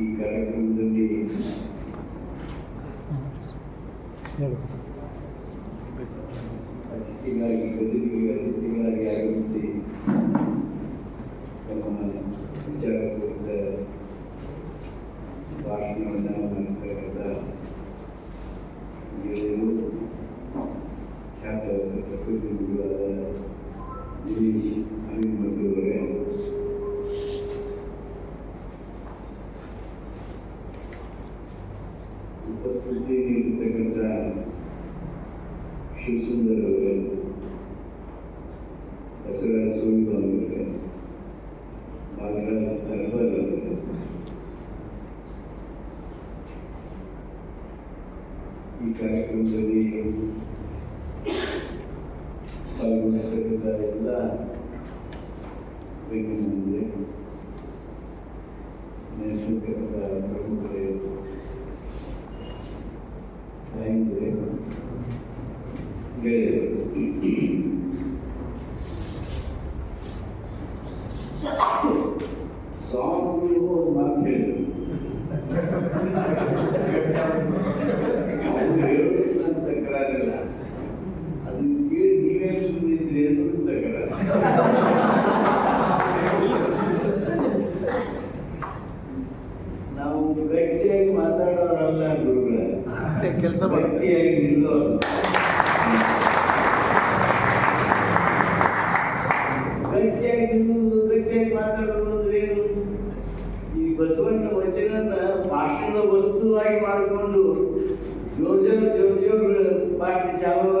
ಈ ಕಾರ್ಯಕ್ರಮದಲ್ಲಿ उपस्थिती कृतज्ञता शिवसुंदर भवन सगळ्या सोयी बांधलेल्या बाजारात दरबार लागला ही कार्यक्रम जरी ಗೆಳೆಯರು ಸ್ವಾಮಿಗಳು ಒಂದು ಮಾತು ಹೇಳಿದರು ಅವ್ರು ಹೇಳೋದು ನನ್ನ ತಕರಾರಿಲ್ಲ ಅದನ್ನ ಕೇಳಿ ನೀವೇ ಸುಮ್ಮನಿದ್ರಿ ಅನ್ನೋದು ತಕರಾರು ನಾವು ಗಟ್ಟಿಯಾಗಿ ಮಾತಾಡೋರಲ್ಲ ಗುರುಗಳೇ ಕೆಲಸ ಮಾಡಿ ಗಟ್ಟಿಯಾಗಿ ನಿಲ್ಲೋರು ಗಟ್ಟಿಯಾಗಿ ನಿಲ್ಲುವುದು ಗಟ್ಟಿಯಾಗಿ ಮಾತಾಡೋದು ಅಂದ್ರೆ ಏನು ಈ ಬಸವಣ್ಣ ವಚನನ್ನ ಭಾಷಣದ ವಸ್ತುವಾಗಿ ಮಾಡಿಕೊಂಡು ಜೋರ್ಜೋರ್ ಜೋಗ ಚಾಲುವಾಗಿ ಒಂದು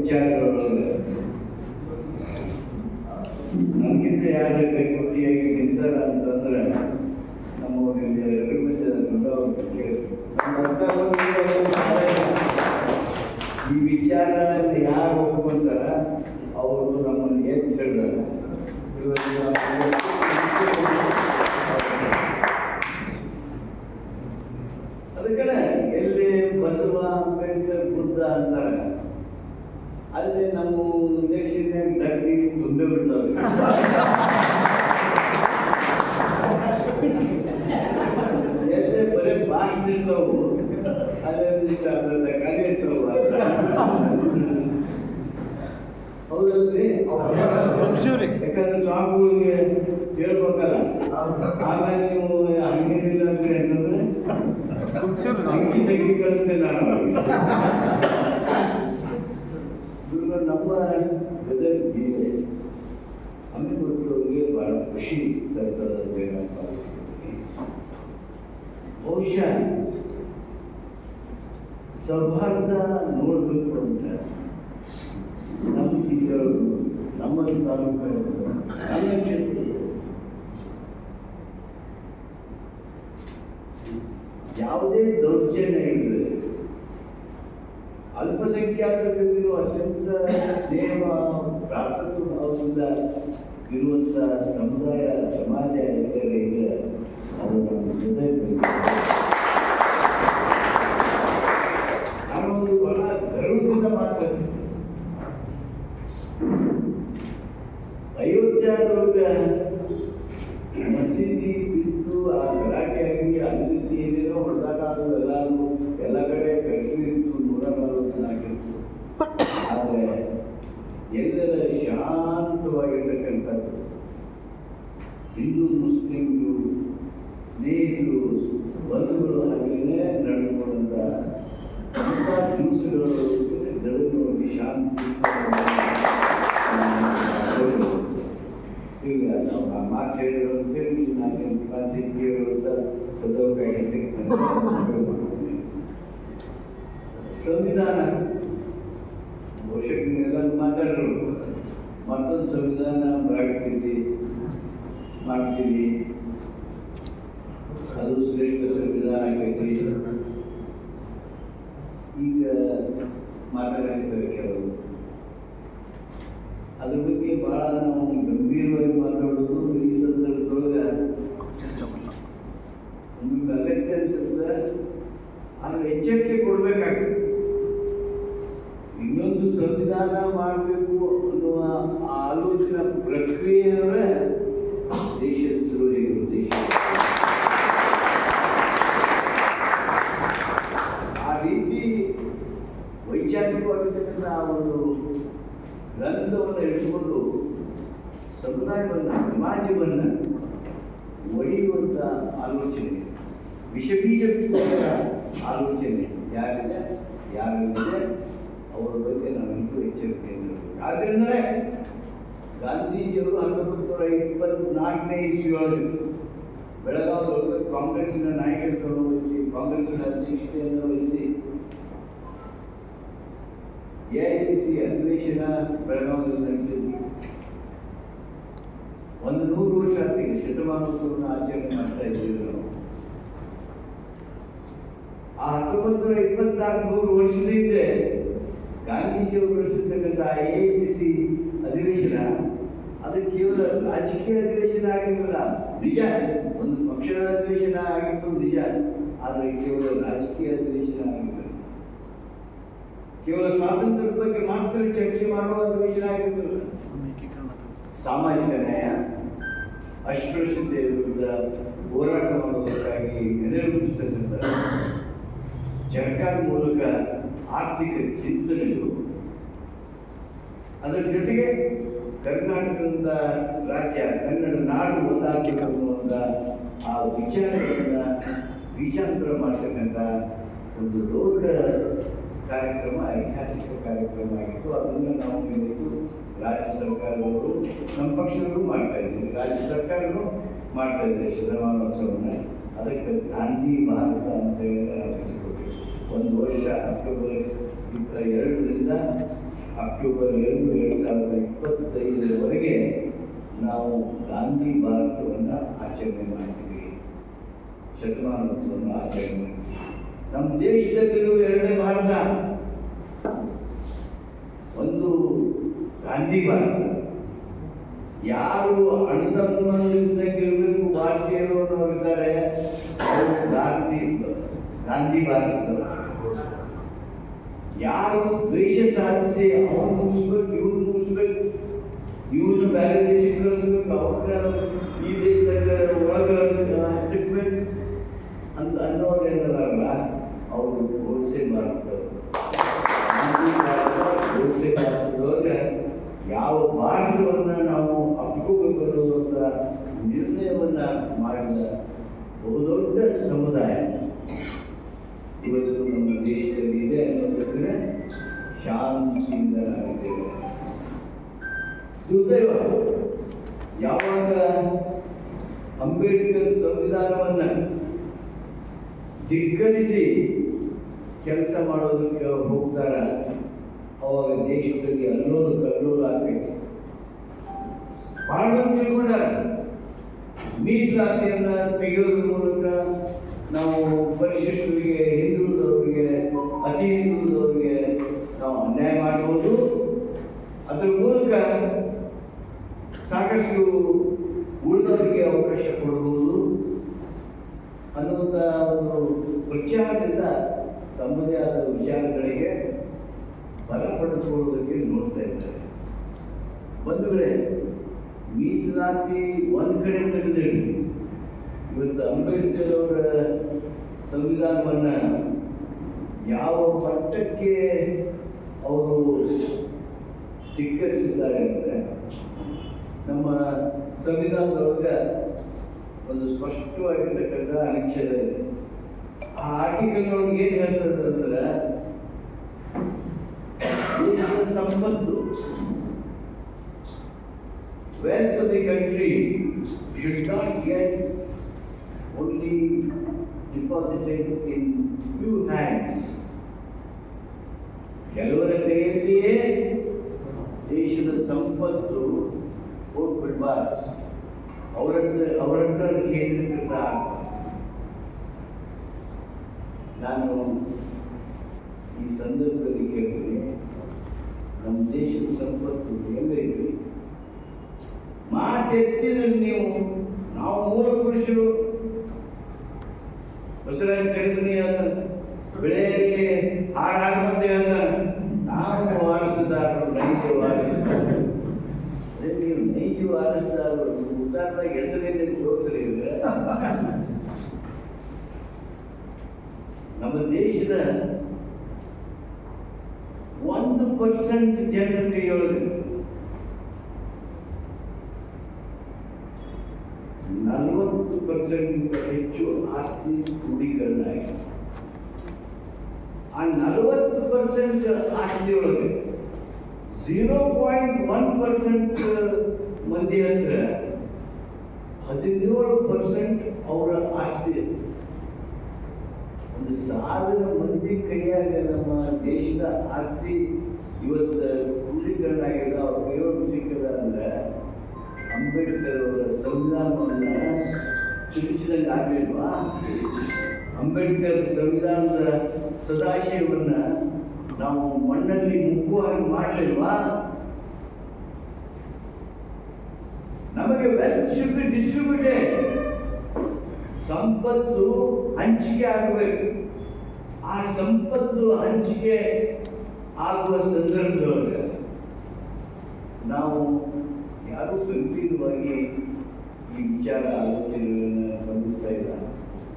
ವಿಚಾರಗಳೊಳಗೆ ನಮಗಿಂತ ಯಾರು ಕೈಕೊಟ್ಟಿಯಾಗಿ ನಿಂತಾರ ಅಂತಂದ್ರೆ ನಮ್ಮ ಈ ವಿಚಾರ ಯಾರು ಒಪ್ಕೊಂತಾರ ಅವರು ನಮ್ಮನ್ನು ಎತ್ತಿ ಇವತ್ತು ಅದಕ್ಕೆ ಎಲ್ಲಿ ಬಸವ ಅಂಬೇಡ್ಕರ್ ಬುದ್ಧ ಅಂತಾರೆ ಅಲ್ಲಿ ನಮ್ಮ ಇಂಜೆಕ್ಷನ್ಯಾಗ ಡಬ್ಬಿ ಮುಂದೆ ಬಿಡ್ತಾವೆ. ಎಲ್ಲೇ ಬರೀ ಇರ್ತಾವು ಅಲ್ಲೇ ಖಾಲಿ ಇರ್ತಾವು ಹೌದಲ್ರಿ ಯಾಕಂದ್ರೆ ಸ್ವಾಮಿಗಳಿಗೆ ಹೇಳ್ಬೇಕಲ್ಲ? ಆಗ ನೀವು ಹಂಗೇನಿಲ್ಲ ಅಂದ್ರೆ ಏನಂದ್ರೆ ತುಂಬಿಸಿವ್ರಿ ಅಂಗಿ ಸಂಗಿ ಕಳಿಸ್ತೇನೆ ನಾನು ಅವ್ರಿಗೆ. ಇವ್ರು ನಮ್ಮ ಗದಗ ಜಿಲ್ಲೆ ಹಮ್ಮಿಕೊಟ್ಟವರಿಗೆ ಬಹಳ ಖುಷಿ ತರ್ತದೆ ಅಂತ ನಾನು ಭಾವಿಸ್ತೀನಿ ಬಹುಶಃ ಸೌಹಾರ್ದ ನೋಡಬೇಕು ಅಂತ ನಮ್ಮ ಜಿಲ್ಲೆಯವರು ನಮ್ಮ ತಾಲೂಕವರು ನಮ್ಮ ಕ್ಷೇತ್ರ ಯಾವುದೇ ದೌರ್ಜನ್ಯ ಇಲ್ಲದೆ ಅಲ್ಪಸಂಖ್ಯಾತರ ಜೊತೆಗೂ ಅತ್ಯಂತ ಸ್ನೇಹ ಭ್ರಾತೃತ್ವ ಭಾವದಿಂದ ಇರುವಂಥ ಸಮುದಾಯ, ಸಮಾಜ ಎಲ್ಲರ ಅದು ನಮ್ಮ ಹೃದಯ ನಾನೊಂದು ಬಹಳ ಗರ್ವದಿಂದ ಮಾತಾಡ್ತೀನಿ. ಅಯೋಧ್ಯಾದೊಳಗ ಮಸೀದಿ ಬಿಟ್ಟು ಆ ಗಲಾಟೆಯಾಗಿ ಅಲ್ಲಿ ರೀತಿ ಏನೇನೋ ಹೊಡೆದಾಟ ಅದು ಎಲ್ಲಾರು ಎಲ್ಲ ಕಡೆ ಕರ್ಫ್ಯೂ ಇತ್ತು ನೂರ ನಲವತ್ತು ಜನ ಆಗಿತ್ತು ಆದರೆ ಎಲ್ಲರ ಶಾಂತವಾಗಿರ್ತಕ್ಕಂಥದ್ದು ಹಿಂದೂ ಮುಸ್ಲಿಮ್ಗಳು ಸ್ನೇಹಿತರು ಬಂಧುಗಳು ಹಾಗೆಯೇ ನಡೆದುಕೊಂಡಂಥ ಅಂಥ ದಿವಸಗಳು ಗದಗಿನೊಳಗೆ ಶಾಂತಿ ಈಗ ನಾವು ಆ ಮಾತು ಹೇಳಿದ್ರು ಅಂತ ಹೇಳಿ ನಾನು ಗಾಂಧೀಜಿಯವರು ಅಂತ ಸದವಕಾಶ ಸಿಗ್ತದೆ ಸಂವಿಧಾನ. ಬಹುಶಃ ನೀವೆಲ್ಲ ಮಾತಾಡರು. ಮತ್ತೊಂದು ಸಂವಿಧಾನ ಬರಾಕತ್ತೀವಿ ಮಾಡ್ತೀವಿ ಅದು ಶ್ರೇಷ್ಠ ಸಂವಿಧಾನ ಆಗೈತಿ ಈಗ ಮಾತಾಡಿದ್ದಾರೆ ಕೆಲವರು. ಅದ್ರ ಬಗ್ಗೆ ಭಾಳ ನಾವು ಗಂಭೀರವಾಗಿ ಮಾತಾಡೋದು ಈ ಸಂದರ್ಭದೊಳಗೆ ಅಗತ್ಯ ಅನ್ಸುತ್ತೆ? ಆದ್ರೆ ಎಚ್ಚರಿಕೆ ಕೊಡ್ಬೇಕಾಗ್ತದೆ. ಇನ್ನೊಂದು ಸಂವಿಧಾನ ಮಾಡಬೇಕು ಅನ್ನುವ ಆಲೋಚನಾ ಪ್ರಕ್ರಿಯೆಯವರೇ ದ್ರೋಹಿಗಳು ದೇಶ ಆ ರೀತಿ ವೈಚಾರಿಕವಾಗಿರ್ತಕ್ಕಂಥ ಆ ಒಂದು ಗ್ರಂಥವನ್ನು ಇಟ್ಕೊಂಡು ಸಮುದಾಯವನ್ನು, ಸಮಾಜವನ್ನು ಒಡೆಯುವಂಥ ಆಲೋಚನೆ, ವಿಷಬೀಜ ಆಲೋಚನೆ ಯಾರಿದೆ? ಯಾರಿದೆ? ಅವರ ಬಗ್ಗೆ ನಾವು ಎಚ್ಚರಿಕೆಯನ್ನು ಯಾಕೆಂದರೆ ಗಾಂಧೀಜಿಯವರು ಹತ್ತೊಂಬತ್ತು ನೂರ ಇಪ್ಪತ್ನಾಲ್ಕನೇ ಇಸ್ವಿಯೊಳಗೆ ಬೆಳಗಾವಿಯವರು ಕಾಂಗ್ರೆಸ್ಸಿನ ನಾಯಕತ್ವವನ್ನು ವಹಿಸಿ, ಕಾಂಗ್ರೆಸ್ಸಿನ ಅಧ್ಯಕ್ಷತೆಯನ್ನು ವಹಿಸಿ ಎ ಐ ಸಿ ಸಿ ಅಧಿವೇಶನ ಬೆಳಗಾವಿಯಲ್ಲಿ ನಡೆಸಿದ್ವಿ ಒಂದು ನೂರು ವರ್ಷ ಆತ್ತೀಗ ಶತಮಾನೋತ್ಸವವನ್ನು ಆಚರಣೆ ಮಾಡ್ತಾ ಇದ್ದೀವಿ ನಾವು. ಆ ಹತ್ತೊಂಬತ್ತು ನೂರ ಇಪ್ಪತ್ನಾಲ್ಕು ನೂರು ವರ್ಷದ ಹಿಂದೆ ಗಾಂಧೀಜಿಯವರು ನಡೆಸಿರ್ತಕ್ಕಂಥ ಎ ಐ ಸಿ ಸಿ ಅಧಿವೇಶನ, ಅದು ಕೇವಲ ರಾಜಕೀಯ ಅಧಿವೇಶನ ಆಗಿರಲಿಲ್ಲ ನಿಜ. ಒಂದು ಪಕ್ಷದ ಅಧಿವೇಶನ ಆಗಿತ್ತು, ನಿಜ. ಆದರೆ ಕೇವಲ ರಾಜಕೀಯ ಅಧಿವೇಶನ ಆಗಿರಲಿಲ್ಲ ಕೇವಲ ಸ್ವಾತಂತ್ರ್ಯದ ಬಗ್ಗೆ ಮಾತ್ರ ಚರ್ಚೆ ಮಾಡುವ ಅಧಿವೇಶನ ಆಗಿರಲಿಲ್ಲ ಸಾಮಾಜಿಕ ನ್ಯಾಯ ಅಸ್ಪೃಶ್ಯತೆಯ ವಿರುದ್ಧ ಹೋರಾಟ ಮಾಡುವುದಕ್ಕಾಗಿ ನೆಲೆಯೂರಿಸ್ತಕ್ಕಂಥ ಸರ್ಕಾರ ಮೂಲಕ ಆರ್ಥಿಕ ಚಿಂತನೆಗಳು ಅದರ ಜೊತೆಗೆ ಕರ್ನಾಟಕದ ರಾಜ್ಯ, ಕನ್ನಡ ನಾಡು ಒಂದಾಗಬೇಕು ಅನ್ನುವಂಥ ಆ ವಿಚಾರಗಳನ್ನು ಬೀಜಾಂತರ ಮಾಡ್ತಕ್ಕಂಥ ಒಂದು ದೊಡ್ಡ ಕಾರ್ಯಕ್ರಮ, ಐತಿಹಾಸಿಕ ಕಾರ್ಯಕ್ರಮ ಆಗಿತ್ತು. ಅದನ್ನು ನಾವು ಇವತ್ತು ರಾಜ್ಯ ಸರ್ಕಾರದವರು ನಮ್ಮ ಪಕ್ಷದವರು ಮಾಡ್ತಾ ಇದ್ದೀವಿ. ರಾಜ್ಯ ಸರ್ಕಾರನು ಮಾಡ್ತಾ ಇದ್ದಾರೆ ಶತಮಾನೋತ್ಸವವನ್ನು ಅದಕ್ಕೆ ಗಾಂಧಿ ಭಾರತ ಅಂತ ಹೇಳಿ. ಒಂದು ವರ್ಷ ಅಕ್ಟೋಬರ್ ಇಪ್ಪತ್ತ ಎರಡರಿಂದ ಅಕ್ಟೋಬರ್ ಎರಡು ಎರಡು ಸಾವಿರದ ಇಪ್ಪತ್ತೈದರವರೆಗೆ ನಾವು ಗಾಂಧಿ ಭಾರತವನ್ನು ಆಚರಣೆ ಮಾಡ್ತೀವಿ. ಶತಮಾನೋತ್ಸವವನ್ನು ಆಚರಣೆ ಮಾಡ್ತೀವಿ. ನಮ್ಮ ದೇಶದಲ್ಲಿರುವ ಎರಡನೇ ಭಾರತ. ಒಂದು ಗಾಂಧಿ ಭಾರತ. ಯಾರು ಅಣ್ಣತಮ್ಮನಿದ್ದಂಗಿರ್ಬೇಕು ಭಾರತೀಯರು ಅನ್ನೋರಿದ್ದಾರೆ. ಅವರು ಗಾಂಧಿ ಗಾಂಧಿ ಭಾರತದವರು. ಯಾರು ದ್ವೇಷ ಸಾಧಿಸಿ ಅವನು ಮುಗಿಸ್ಬೇಕು ಇವ್ನು ಮುಗಿಸ್ಬೇಕು ಇವ್ನು ಬೇರೆ ದೇಶಕ್ಕೆ ಕಳಿಸ್ಬೇಕು ಅವ್ರನ್ನ ಈ ದೇಶದಾಗ ಒಳಗೆ ಹತ್ತಿಕ್ಬೇಕು ಅಂತ ಅನ್ನೋರು ಏನಾರಲ್ಲ ಅವರು ಗೋಡ್ಸೆ ಮಾಡಿಸ್ತವ್ರು ಗೋಡ್ಸೆ ಮಾಡಿಸಿದವ್ರಿಗೆ ಯಾವ ಭಾರತವನ್ನು ನಾವು ಅಪ್ಕೋಬೇಕು ಅನ್ನುವಂಥ ನಿರ್ಣಯವನ್ನು ಮಾಡಿದ ಬಹುದೊಡ್ಡ ಸಮುದಾಯ ಧಿಕ್ಕರಿಸಿ ಕೆಲಸ ಮಾಡೋದಕ್ಕೆ ಹೋಗ್ತಾರ ಅವಾಗ ದೇಶದಲ್ಲಿ ಅಲ್ಲೂರು ಕಲ್ಲೂರು ಆಗ್ತೈತಿ ಭಾಳ ತಿಳ್ಕೊಂಡಾರ ಮೀಸಲಾತಿಯನ್ನ ತೆಗೆಯೋದ್ರ ಮೀಸಲಾತಿ ಒಂದು ಕಡೆ ತೆಗೆದಿಡಿ ಇವತ್ತು ಅಂಬೇಡ್ಕರ್ ಅವರ ಸಂವಿಧಾನವನ್ನ ಯಾವ ಮಟ್ಟಕ್ಕೆ ಅವರು ಧಿಕ್ಕರಿಸಿದ್ದಾರೆ ಅಂದರೆ ನಮ್ಮ ಸಂವಿಧಾನದೊಳಗೆ ಒಂದು ಸ್ಪಷ್ಟವಾಗಿರ್ತಕ್ಕಂಥ ಅನುಚ್ಛೇದ ಇದೆ. ಆ ಆರ್ಟಿಕಲ್ ಏನು ಹೇಳ್ತದೆ ಅಂದ್ರೆ ದೇಶದ ಸಂಪತ್ತು wealth of the country should not get only deposited in few hands. ಕೆಲವರ ಕೈಯಲ್ಲಿಯೇ ದೇಶದ ಸಂಪತ್ತು ಹೋಗ್ಬಿಡ್ಬಾರ್ದು ಅವರ ಹತ್ರ ಅವರ ಹತ್ರ ಅದು ಕೇಂದ್ರೀಕೃತ ಆಗ್ಬಾರ್ದು ನಾನು ಈ ಸಂದರ್ಭದಲ್ಲಿ ಕೇಳ್ತೀನಿ, ನಮ್ಮ ದೇಶದ ಸಂಪತ್ತು ಎಲ್ಲೈತಿ ಮಾತೆತ್ತಿದ್ರೆ ನೀವು. ನಾವು ಮೂಲ ಪುರುಷರು. ಉಸಿರಾಗಿ ಕಡಿಮೆ ಅಂತ ಬೆಳೆಯಲ್ಲಿ ಹಾಡಾಡುವಂತೆ ಅಂತ ನಾವು ವಾರಸುದಾರರು ನೈಜ ವಾರಸುದಾರರು. ನೀವು ನೈಜ ವಾರಸುದಾರರು ಉದಾಹರಣೆಗೆ ಹೆಸರಿನ ತೋರಿಸ್ರಿ ನಮ್ಮ ದೇಶದ ಒಂದು ಪರ್ಸೆಂಟ್ ಜನರಿಗೆ ಕೈಯೊಳಗೆ ನಲವತ್ತು ಪರ್ಸೆಂಟ್ ಹೆಚ್ಚು ಆಸ್ತಿ ಆಗಿದೆ ಆ ನಲವತ್ತು ಪರ್ಸೆಂಟ್ ಆಸ್ತಿಯೊಳಗೆ ಝೀರೋ ಪಾಯಿಂಟ್ ಒನ್ ಪರ್ಸೆಂಟ್ ಮಂದಿ ಹತ್ರ ಹದಿನೇಳು ಪರ್ಸೆಂಟ್ ಅವರ ಆಸ್ತಿ ಒಂದು ಸಾವಿರ ಮಂದಿ ಕೈಯಾಗ ನಮ್ಮ ದೇಶದ ಆಸ್ತಿ ಇವತ್ತು ಕ್ರೋಢೀಕರಣ ಆಗಿದೆ ಅವ್ರ ಸಿಕ್ಕದ ಅಂದ್ರೆ ಅಂಬೇಡ್ಕರ್ ಅವರ ಸಂವಿಧಾನವನ್ನ ಚುರುಚಿದಂಗೆ ಆಗಲಿಲ್ವಾ ಅಂಬೇಡ್ಕರ್ ಸಂವಿಧಾನದ ಸದಾಶಯವನ್ನು ನಾವು ಮಣ್ಣಲ್ಲಿ ಮುಕ್ಕುವ ಹಾಗೆ ಮಾಡಲಿಲ್ವಾ? ನಮಗೆ ವೆಲ್ತ್ ಶುಡ್ ಬಿ ಡಿಸ್ಟ್ರಿಬ್ಯೂಟೆಡ್ ಸಂಪತ್ತು ಹಂಚಿಕೆ ಆಗಬೇಕು. ಆ ಸಂಪತ್ತು ಹಂಚಿಕೆ ಆಗುವ ಸಂದರ್ಭದೊಳಗೆ ನಾವು ಯಾರೂ ಗಂಭೀರವಾಗಿ ಈ ವಿಚಾರ ಗಮನಿಸ್ತಾ ಇಲ್ಲ.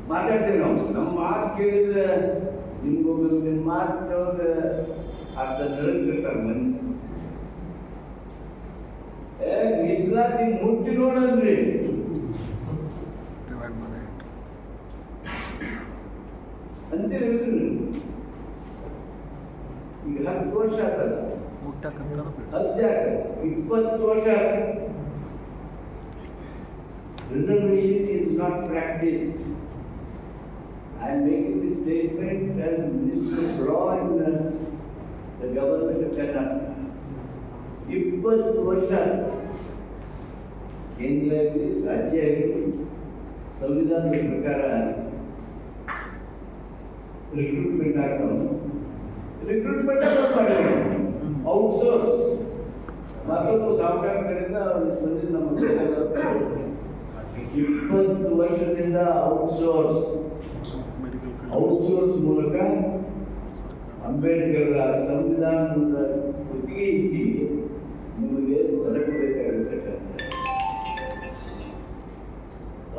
ಮಾತಾಡ್ತೇವೆ ನಾವು. ನಮ್ಮ ಮಾತು ಕೇಳಿದ್ರೆ ನಿಮ್ಗೊಬ್ಬರು ನಿಮ್ಮ ಮಾತಿನೊಳಗೆ ಅರ್ಧ ನಡಕ್ಬಿಡ್ತಾರೆ ಮಂದಿ ಏ ಮೀಸಲಾತಿ ಮುಟ್ಟಿ ನೋಡಲ್ರಿ. ಅಂತೀರಿ? ಈಗ ಹತ್ತು ವರ್ಷ ಆಗ್ತದ ಮುಟ್ಟಕ್ಕಂತಾನು ಇಪ್ಪತ್ತು ವರ್ಷ ಇಪ್ಪತ್ತು ವರ್ಷ reservation is not practice I am making this statement as minister law in the government of Karnataka ಇಪ್ಪತ್ತು ವರ್ಷ ಕೇಂದ್ರ ಆಗಲಿ ರಾಜ್ಯ ಆಗಲಿ ಸಂವಿಧಾನದ ಪ್ರಕಾರ ರಿಕ್ರೂಟ್ಮೆಂಟ್ ಆಗ್ತಾವೆ ರಿಕ್ರೂಟ್ಮೆಂಟ್ ಮಾಡಿದ್ರು ಔಟ್ಸೋರ್ಸ್ ಮತ್ತೊಂದು ಸಾಫ್ಟ್ವೇರ್ ಕಡೆಯಿಂದ ಬಂದಿದ್ದು ನಮ್ಮ ಕಡೆ ಇಪ್ಪತ್ತು ವರ್ಷದಿಂದ ಔಟ್ಸೋರ್ಸ್ ಔಟ್ಸೋರ್ಸ್ ಮೂಲಕ ಅಂಬೇಡ್ಕರ್ ಸಂವಿಧಾನದ ಗುತ್ತಿಗೆ ಇಚ್ಚಿ ನಿಮಗೆ ದೊರಕಬೇಕಾಗಿರ್ತಕ್ಕಂಥ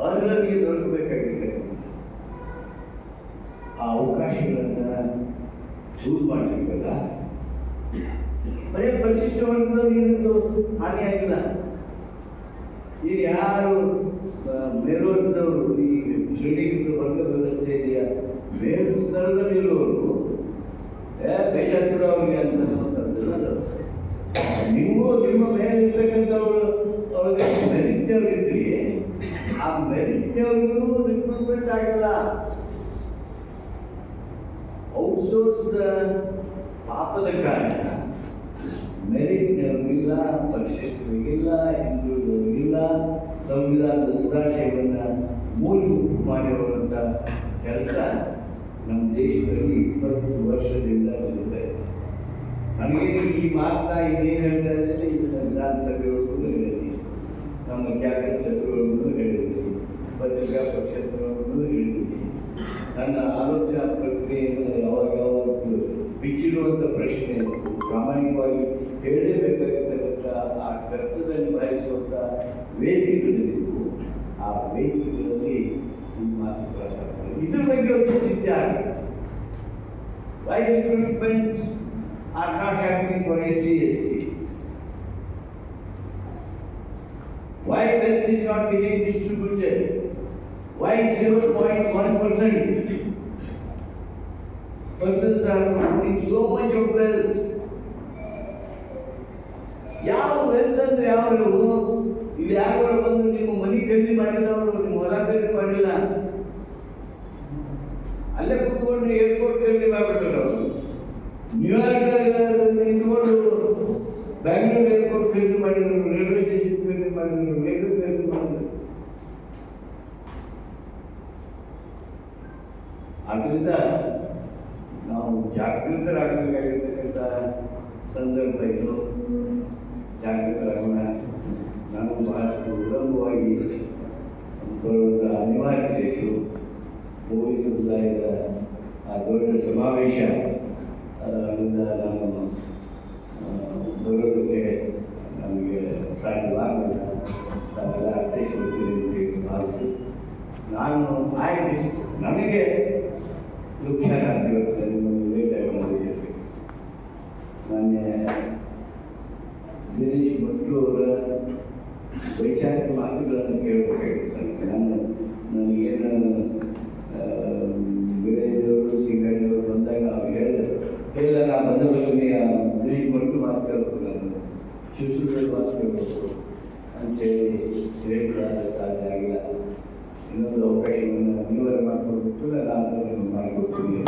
ಅರ್ಹರಿಗೆ ದೊರಕಬೇಕಾಗಿರ್ತಕ್ಕಂಥ ಆ ಅವಕಾಶಗಳನ್ನ ದೂರ ಮಾಡಬೇಕಲ್ಲ ಬರೀ ಪರಿಶಿಷ್ಟ ವರ್ಗದವ್ರಿಗೆ ಹಾನಿಯಾಗಿಲ್ಲ. ಈಗ ಯಾರು ಮೇಲ್ವರ್ಗದವರು ಈ ಶ್ರೇಣೀಕೃತ ವರ್ಗ ವ್ಯವಸ್ಥೆ ಇದೆಯಾ? ಮೇಲು ಸ್ತರದಲ್ಲಿರುವವರು ಏ ಬೇಜಾರು ಕೂಡ ಅವ್ರಿಗೆ ಅಂತ ನೀವು ನಿಮ್ಮ ಮೇಲೆ ಇರ್ತಕ್ಕಂಥವ್ರು ಅವ್ರಿಗೆ ಮೆರಿಟ್ನವ್ರು ಇದ್ರಿ ಆ ಮೆರಿಟ್ನವ್ರಿಗೂ ರಿಕ್ರೂಟ್ಮೆಂಟ್ ಆಗಿಲ್ಲ. ಔಟ್ಸೋರ್ಸ್ ಪಾಪದ ಕಾರಣ ಮೆರಿಟ್ನವ್ರಿಗಿಲ್ಲ, ಪರಿಶಿಷ್ಟರಿಗಿಲ್ಲ, ಹಿಂದುಳಿದವರಿಗಿಲ್ಲ. ಸಂವಿಧಾನದ ಸದಾಶಯವನ್ನ ಮೂಲಭೂತ ಮಾಡಿರುವಂಥ ಕೆಲಸ ನಮ್ಮ ದೇಶದಲ್ಲಿ ಇಪ್ಪತ್ತು ವರ್ಷದಿಂದ ನಡೀತಾ ಇದೆ. ನನಗೆ ಈ ಮಾತನ್ನ ಇನ್ನೇನು ಹೇಳ್ತಾ ಇದ್ದೇನೆ ಇದನ್ನು ವಿಧಾನಸಭೆಯವರು ಹೇಳಿದ್ದೀನಿ. ನಮ್ಮ ಕ್ಯಾಬಿನೆಟ್ ಸಭೆಗಳೊಳಗೂ ಹೇಳಿದ್ದೀನಿ. ಪತ್ರಿಕಾ ಪರಿಷತ್ಗಳೊಳಗೂ ಹೇಳಿದ್ದೀನಿ. ನನ್ನ ಆಲೋಚನಾ ಪ್ರಕ್ರಿಯೆಯನ್ನು ಯಾವಾಗ ಯಾವಾಗ ಬಿಚ್ಚಿಡುವಂಥ ಪ್ರಶ್ನೆ ಇತ್ತು. ಪ್ರಾಮಾಣಿಕವಾಗಿ ಹೇಳಲೇಬೇಕಾಗಿರ್ತಕ್ಕಂಥ ಆ ಕರ್ತವ್ಯ ನಿಭಾಯಿಸುವಂಥ ವೇದಿಕೆಗಳಿತ್ತು ಆ ವೇದಿಕೆಗಳಲ್ಲಿ ಈ ಮಾತು ಪ್ರಸಾರ ಮಾಡಿದೆ. ಇದ್ರ ಬಗ್ಗೆ ಒಂದು ಚಿಂತೆ ಆಗಿದೆ Why recruitments are not happening for SC, ST? Why wealth is not getting distributed? Why zero point one percent persons are owning so much of wealth? ಯಾವ ವೆಲ್ತ್ ಅಂದ್ರೆ ಯಾವ ಇಲ್ಲಿ ಯಾರು ಬಂದು ನಿಮ್ಮ ಮನಿ ಖರೀದಿ ಮಾಡಿಲ್ಲ ಅವರು ನಿಮ್ಮ ಹೊಲ ಖರೀದಿ ಮಾಡಿಲ್ಲ ಜಾಗೃತರಾಗಬೇಕಾಗಿರ್ತಕ್ಕಂಥ ಸಂದರ್ಭ ಇದು ಜಾಗೃತರಾಗೋಣ ನಾನು ಬಹಳಷ್ಟು ವಿಳಂಬವಾಗಿ ಬರುವಂಥ ಅನಿವಾರ್ಯತೆ ಇತ್ತು ಪೊಲೀಸ್ ಸಮುದಾಯದ ಆ ದೊಡ್ಡ ಸಮಾವೇಶ ಅದರಿಂದ ನಾನು ಬರೋದಕ್ಕೆ ನಮಗೆ ಸಾಧ್ಯವಾಗಲಿಲ್ಲ ತಾವೆಲ್ಲ ಅರ್ಥೈಸ್ಕೊಳ್ತೀನಿ ಅಂತ ಭಾವಿಸಿ, ನಾನು ಆಯ್ತು ನನಗೆ ದುಃಖ ಇಲ್ಲ ನಾ ಬಂದ ಬಂದು ದಿನೇಶ್ ಭಟ್ರು ಮಾತು ಕೇಳಬೇಕು ನಾನು ಶಿವಸುಂದರ್ ಮಾತು ಕೇಳಬೇಕು ಅಂತೇಳಿ ಹೇಳಿದ್ರೆ ಸಾಧ್ಯ ಆಗಿಲ್ಲ. ಇನ್ನೊಂದು ಅವಕಾಶವನ್ನು ನೀವೇ ಮಾಡಿಕೊಡ್ಬಿಟ್ಟು ನಾನು ನಿಮ್ಗೆ ಮಾಡಿಕೊಡ್ತೀನಿ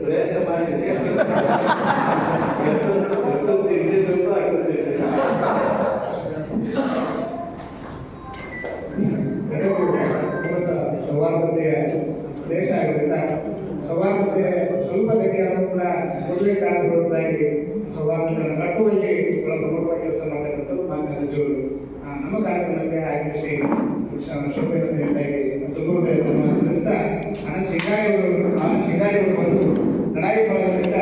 ಪ್ರಯತ್ನ ಮಾಡಿದ್ರೆ ಸೌಹಾರ್ದತೆ ಸ್ವಲ್ಪ ತೆಗೆಯನ್ನು ಕೂಡ ಮೊದಲೇ ಕಾರಣದಾಗಿ ಸವಾಲುಗಳನ್ನು ಕಟ್ಟುವಲ್ಲಿ ಪ್ರಮುಖವಾಗಿ ಕೆಲಸ ಮಾಡ್ತಕ್ಕಂಥದ್ದು ಮಾನ್ಯ ಸಚಿವರು. ನಮ್ಮ ಕಾರ್ಯಕ್ರಮಕ್ಕೆ ಆಗಮಿಸಿ ಶುಭೆಂದಾಗಿ ನೂರನ್ನು ತಿಳಿಸ್ತಾ ಆನಂದ್ ಸಿಂಗಾಡಿ ಅವರು ಸಿಂಗಾಡಿ ಅವರು ಬಂದು ಲಡಾಯಿ ಮಾಡೋದ್ರಿಂದ